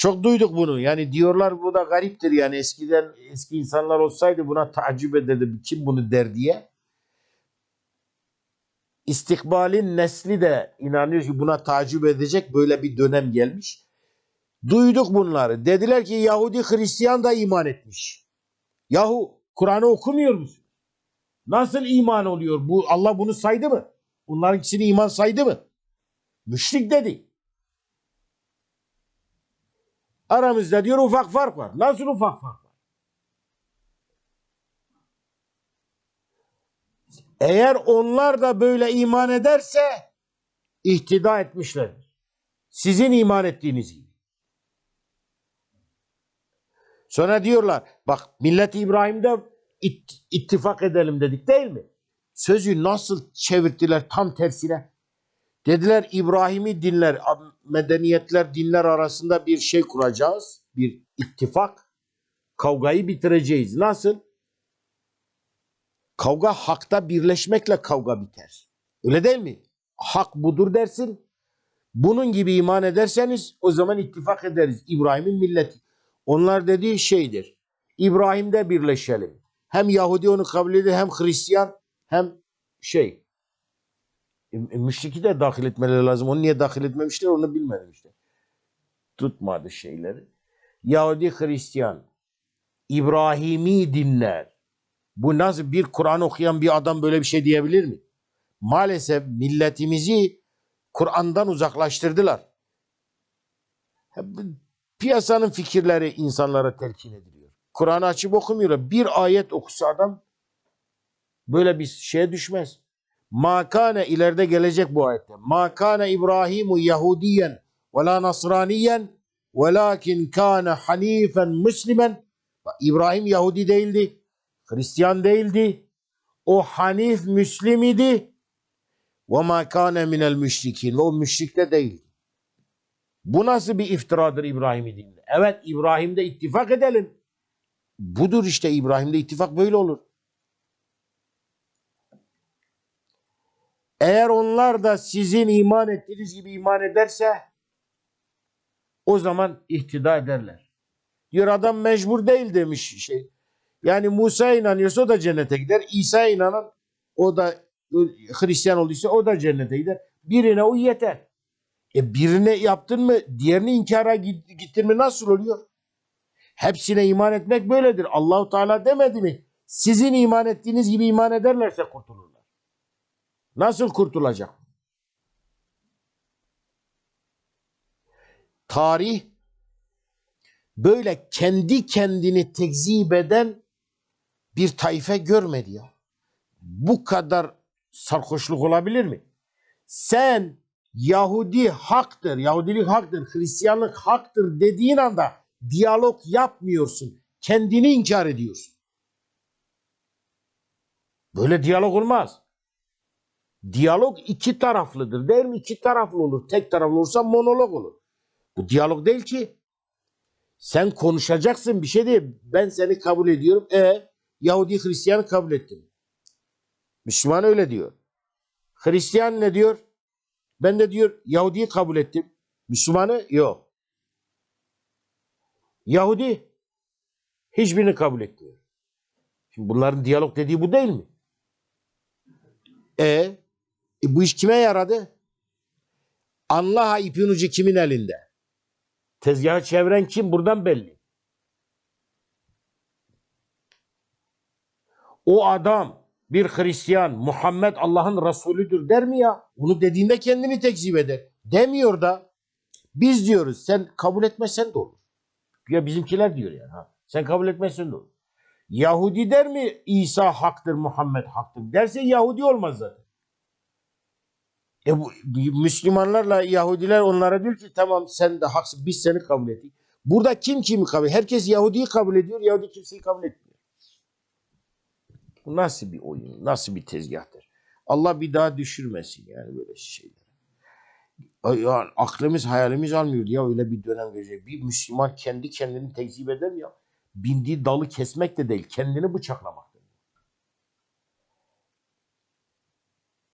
Çok duyduk bunu. Yani diyorlar bu da gariptir. Yani eskiden eski insanlar olsaydı buna tacip ederdi. Kim bunu der diye. İstikbalin nesli de inanıyor ki buna tacip edecek böyle bir dönem gelmiş. Duyduk bunları. Dediler ki Yahudi Hristiyan da iman etmiş. Yahu Kur'an'ı okumuyor musun? Nasıl iman oluyor? Bu Allah bunu saydı mı? Bunların ikisini iman saydı mı? Müşrik dedi. Aramızda diyor ufak fark var. Nasıl ufak fark var? Eğer onlar da böyle iman ederse ihtida etmişlerdir. Sizin iman ettiğiniz gibi. Sonra diyorlar bak millet İbrahim'de it- ittifak edelim dedik değil mi? Sözü nasıl çevirdiler tam tersine. Dediler İbrahim'i dinler, medeniyetler, dinler arasında bir şey kuracağız. Bir ittifak. Kavgayı bitireceğiz. Nasıl? Kavga hakta birleşmekle kavga biter. Öyle değil mi? Hak budur dersin. Bunun gibi iman ederseniz o zaman ittifak ederiz. İbrahim'in milleti. Onlar dediği şeydir. İbrahim'de birleşelim. Hem Yahudi onu kabul ediyor hem Hristiyan hem şey. E, müşriki de dahil etmeleri lazım. Onu niye dahil etmemişler onu bilmedim işte. Tutmadı şeyleri. Yahudi Hristiyan İbrahimi dinler. Bu nasıl bir Kur'an okuyan bir adam böyle bir şey diyebilir mi? Maalesef milletimizi Kur'an'dan uzaklaştırdılar. Piyasanın fikirleri insanlara telkin ediliyor. Kur'an'ı açıp okumuyorlar. Bir ayet okusa adam böyle bir şeye düşmez. Makane ileride gelecek bu ayette. Makane İbrahimu Yahudiyen ve la Nasraniyen velakin kana hanifen Müslümen. Bak, İbrahim Yahudi değildi. Hristiyan değildi. O Hanif Müslim idi. Ve ma minel müşrikin. Ve o müşrikte değildi. Bu nasıl bir iftiradır İbrahim'i dinle? Evet İbrahim'de ittifak edelim. Budur işte İbrahim'de ittifak böyle olur. Eğer onlar da sizin iman ettiğiniz gibi iman ederse o zaman ihtida ederler. Diyor adam mecbur değil demiş şey. Yani Musa inanıyorsa o da cennete gider. İsa inanan o da Hristiyan olduysa o da cennete gider. Birine uy yeter. E birine yaptın mı diğerini inkara git- gittin mi nasıl oluyor? Hepsine iman etmek böyledir. Allahu Teala demedi mi? Sizin iman ettiğiniz gibi iman ederlerse kurtulurlar. Nasıl kurtulacak? Tarih böyle kendi kendini tekzip eden bir tayfe görmedi ya. Bu kadar sarhoşluk olabilir mi? Sen Yahudi haktır, Yahudilik haktır, Hristiyanlık haktır dediğin anda diyalog yapmıyorsun. Kendini inkar ediyorsun. Böyle diyalog olmaz. Diyalog iki taraflıdır değil mi? İki taraflı olur. Tek taraflı olursa monolog olur. Bu diyalog değil ki. Sen konuşacaksın bir şey değil. Ben seni kabul ediyorum. E Yahudi Hristiyanı kabul ettim. Müslüman öyle diyor. Hristiyan ne diyor? Ben de diyor Yahudi'yi kabul ettim. Müslümanı yok. Yahudi hiçbirini kabul etmiyor. Şimdi bunların diyalog dediği bu değil mi? E, e bu iş kime yaradı? Anla ipin ucu kimin elinde? Tezgahı çeviren kim? Buradan belli. O adam bir Hristiyan Muhammed Allah'ın Resulüdür der mi ya? Onu dediğinde kendini tekzip eder. Demiyor da biz diyoruz sen kabul etmezsen de olur. Ya bizimkiler diyor yani. Ha. Sen kabul etmezsen de olur. Yahudi der mi İsa haktır Muhammed haktır derse Yahudi olmaz zaten. E bu, Müslümanlarla Yahudiler onlara diyor ki tamam sen de haksın biz seni kabul ettik. Burada kim kimi kabul Herkes Yahudi'yi kabul ediyor. Yahudi kimseyi kabul etmiyor. Bu nasıl bir oyun? Nasıl bir tezgahtır? Allah bir daha düşürmesin yani böyle şeyler. Ya, aklımız hayalimiz almıyor ya öyle bir dönem gelecek. Bir Müslüman kendi kendini tekzip eder ya? Bindiği dalı kesmek de değil kendini bıçaklamak.